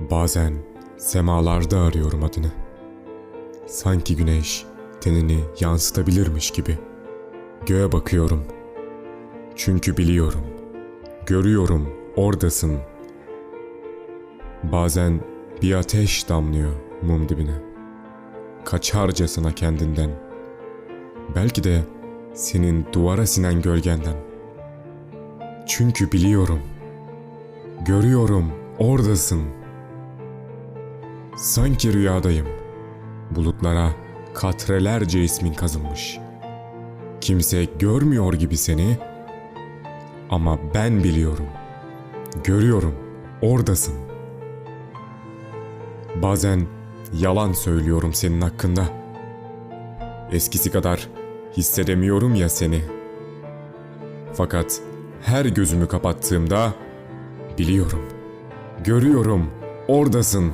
Bazen semalarda arıyorum adını. Sanki güneş tenini yansıtabilirmiş gibi. Göğe bakıyorum. Çünkü biliyorum. Görüyorum oradasın. Bazen bir ateş damlıyor mum dibine. Kaçarcasına kendinden. Belki de senin duvara sinen gölgenden. Çünkü biliyorum. Görüyorum oradasın. Sanki rüyadayım. Bulutlara katrelerce ismin kazınmış. Kimse görmüyor gibi seni ama ben biliyorum. Görüyorum. Oradasın. Bazen yalan söylüyorum senin hakkında. Eskisi kadar hissedemiyorum ya seni. Fakat her gözümü kapattığımda biliyorum. Görüyorum. Oradasın.